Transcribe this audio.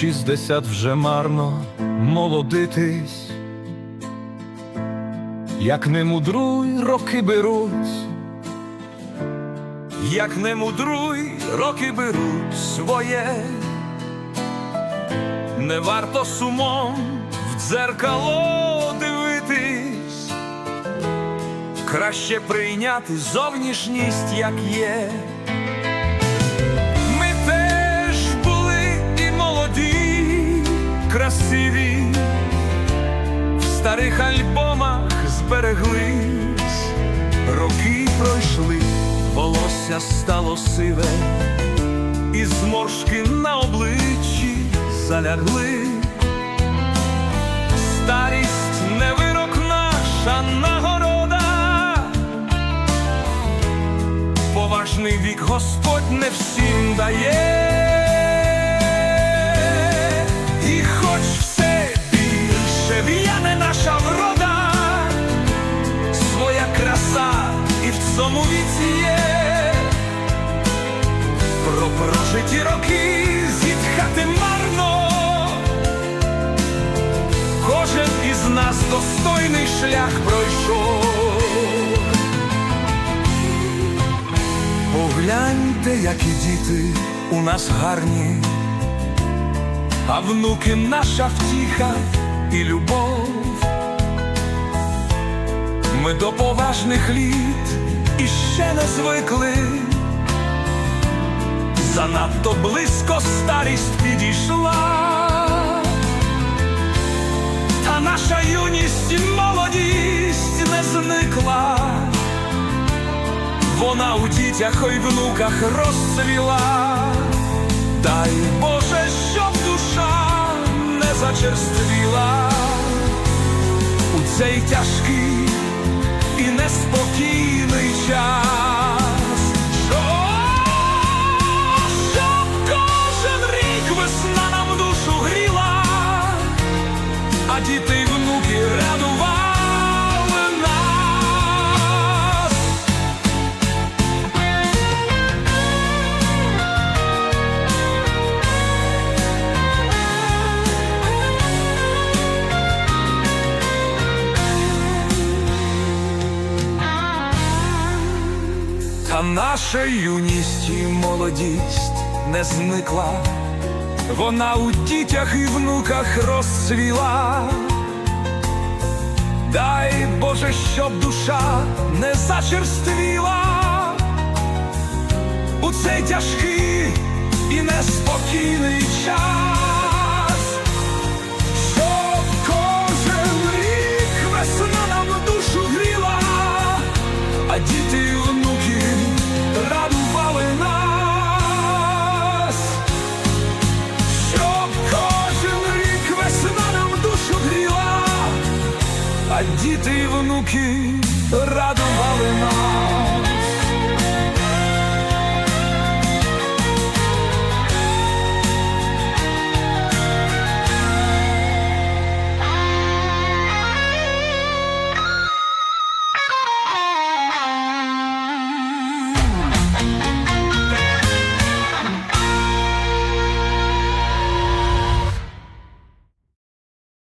шістдесят вже марно молодитись, як не мудруй, роки беруть, як не мудруй, роки беруть своє, не варто сумом в дзеркало дивитись, краще прийняти зовнішність, як є. Красиві, в старих альбомах збереглись, роки пройшли, волосся стало сиве, і зморшки на обличчі залягли. Старість не вирок наша нагорода. Поважний вік Господь не всім дає, і хоч все більше в'яне наша врода, своя краса і в цьому віці є, про прожиті роки зітхати марно, кожен із нас достойний шлях пройшов. Погляньте, які діти у нас гарні, а внуки наша втіха і любов. Ми до поважних літ іще не звикли, занадто близько старість підійшла, та наша юність і молодість не зникла. Вона у дітях й внуках розцвіла, дай Боже, щоб душа не зачерствіла у цей тяжкий і неспокійний час. Щоб- кожен рік весна нам душу гріла, а діти внуки радували наша юність і молодість не зникла, вона у дітях і внуках розцвіла. Дай Боже, щоб душа не зачерствіла. У цей тяжкий і неспокійний час, діти і внуки радували нас.